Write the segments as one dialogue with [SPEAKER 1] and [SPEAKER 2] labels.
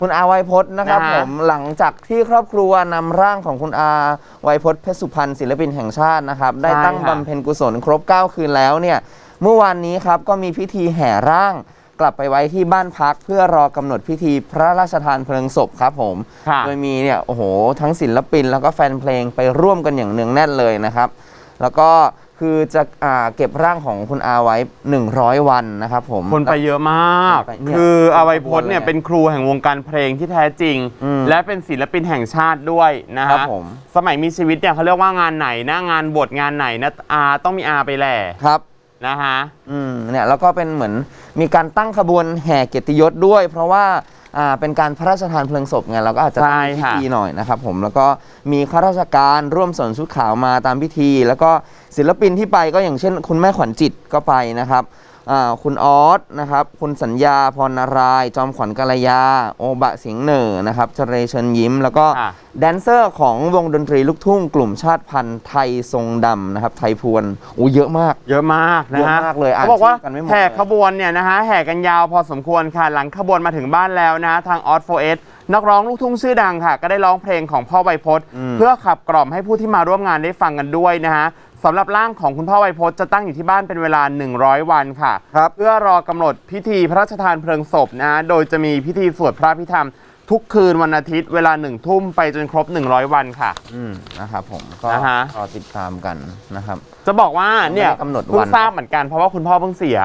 [SPEAKER 1] คุณอาไวยพจน์นะครับ
[SPEAKER 2] นะฮะ
[SPEAKER 1] ผมหลังจากที่ครอบครัวนำร่างของคุณอาไวยพจน์เพชรสุพรรณศิลปินแห่งชาตินะครับ ได้ตั้งบำเพ็ญกุศลครบ 9 คืนแล้วเนี่ยเมื่อวานนี้ครับก็มีพิธีแห่ร่าง กลับไปไว้ที่บ้านพักเพื่อรอกำหนดพิธีพระราชทานเพลิงศพครับผม
[SPEAKER 2] ค่ะ
[SPEAKER 1] โดยมีเนี่ยโอ้โหทั้งศิลปินแล้วก็แฟนเพลงไปร่วมกันอย่างเนืองแน่นเลยนะครับ แล้วก็ คือจะอ่าเก็บร่างของคุณอาไว้ 100 วันนะครับผม
[SPEAKER 2] คนไปเยอะมาก
[SPEAKER 1] คนไปเนี่ย
[SPEAKER 2] คืออาวัยพจน์เนี่ย
[SPEAKER 1] ขบวนเลย
[SPEAKER 2] เป็นครูแห่งวงการเพลงที่แท้จริง
[SPEAKER 1] อืม
[SPEAKER 2] และเป็นศิลปินแห่งชาติด้วยนะ
[SPEAKER 1] ครั
[SPEAKER 2] ฮะ
[SPEAKER 1] บผม
[SPEAKER 2] สมัยมีชีวิตเนี่ยเขาเรียกว่างานไหนนะงานบทงานไหนนะอาต้องมีอาไปแหล่
[SPEAKER 1] ครับ
[SPEAKER 2] นะฮะ
[SPEAKER 1] อืมเนี่ยแล้วก็เป็นเหมือนมีการตั้งขบวนแห่เกียรติยศด้วย เพราะว่าอ่าเป็นการพระราชทานเพลิงศพไงเราก็อาจจะตั้ง
[SPEAKER 2] ใช่
[SPEAKER 1] พิธีหน่อยนะครับผมแล้วก็มีข้าราชการร่วมสนชุดขาวมาตามพิธี แล้วก็ศิลปินที่ไปก็อย่างเช่น คุณแม่ขวัญจิตก็ไปนะครับ คุณออสนะครับ คุณสัญญาพรนารายณ์จอมขวัญกัลยา โอบะเสียงเหน่อนะครับเจเรเชิญยิ้ม แล้วก็
[SPEAKER 2] ค่ะ
[SPEAKER 1] แดนเซอร์ของวงดนตรีลูกทุ่งกลุ่มชาติพันธุ์ไทยทรงดำนะครับ ไทยพวนโอ้เยอะมาก
[SPEAKER 2] เยอะมากนะ
[SPEAKER 1] เย
[SPEAKER 2] ฮะ
[SPEAKER 1] อะมากเลยอ่าน
[SPEAKER 2] เขาบอกว่า
[SPEAKER 1] ชื่อกันไม่หมด
[SPEAKER 2] แห่
[SPEAKER 1] เลย
[SPEAKER 2] ขบวนเนี่ยนะฮะแห่กันยาวพอสมควรค่ะ หลังขบวนมาถึงบ้านแล้วนะทางออสโฟเอสนักร้องลูกทุ่งชื่อดังค่ะ ก็ได้ร้องเพลงของพ่อไวยพจน์
[SPEAKER 1] อืม
[SPEAKER 2] เพื่อขับกล่อมให้ผู้ที่มาร่วมงานได้ฟังกันด้วยนะฮะ สำหรับร่างของคุณพ่อไวยพจน์จะตั้งอยู่ที่บ้านเป็นเวลา 100 วันค่ะ
[SPEAKER 1] ครับ
[SPEAKER 2] เพื่อรอกำหนดพิธีพระราชทานเพลิงศพนะฮะโดยจะมีพิธีสวดพระพิธรรม ทุกคืนวันอาทิตย์เวลาหนึ่งทุ่มไปจนครบ 100 วันค่ะ
[SPEAKER 1] อืมนะครับผมก็
[SPEAKER 2] นะฮะ
[SPEAKER 1] รอติดตามกันนะครับ
[SPEAKER 2] จะบอกว่าเนี่ย
[SPEAKER 1] ไม่ได้กำหนดวัน
[SPEAKER 2] เพิ่งทราบเหมือนกันเพราะว่าคุณพ่อเพิ่งเสีย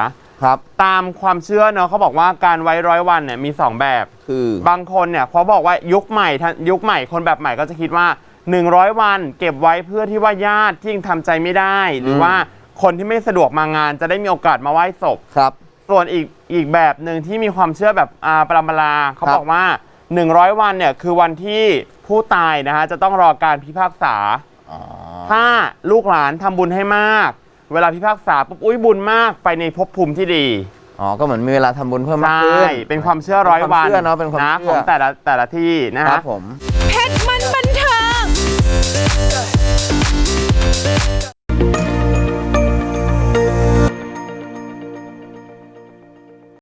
[SPEAKER 1] ครับ
[SPEAKER 2] ตามความเชื่อเนาะเขาบอกว่าการไว้ร้อยวันเนี่ยมี2แบบ
[SPEAKER 1] คือ
[SPEAKER 2] บางคนเนี่ยเขาบอกว่ายุคใหม่ท่านยุคใหม่คนแบบใหม่ก็จะคิดว่า 100 วัน เก็บไว้เพื่อที่ว่าญาติที่ยังทำใจไม่ได้ หรือว่าคนที่ไม่สะดวกมางานจะได้มีโอกาสมาไหว้ศพ
[SPEAKER 1] ครับ
[SPEAKER 2] ส่วนอีกอีกแบบหนึ่งที่มีความเชื่อแบบอาปรามลาเขา
[SPEAKER 1] ครับ
[SPEAKER 2] บอกว่า 100 วันเนี่ยคือวันที่ผู้ตายนะฮะจะต้องรอการพิพากษา
[SPEAKER 1] อ๋อ
[SPEAKER 2] ถ้าลูกหลานทำบุญให้มาก เวลาพิพากษาปุ๊บอุ้ยบุญมากไปในภพภูมิที่ดี
[SPEAKER 1] อ๋อ ก็เหมือนมีเวลาทำบุญเพิ่มมาก
[SPEAKER 2] ใช่
[SPEAKER 1] ขึ้น
[SPEAKER 2] เป็นความเชื่อร้อยวัน
[SPEAKER 1] เป็นความเชื่อเนาะเป็นความ
[SPEAKER 2] นะ
[SPEAKER 1] เชื่
[SPEAKER 2] ข
[SPEAKER 1] อ
[SPEAKER 2] องแต่ละแต่ละที่นะ
[SPEAKER 1] ครั
[SPEAKER 2] ฮะ
[SPEAKER 1] บผม
[SPEAKER 3] เพชรมันบันเ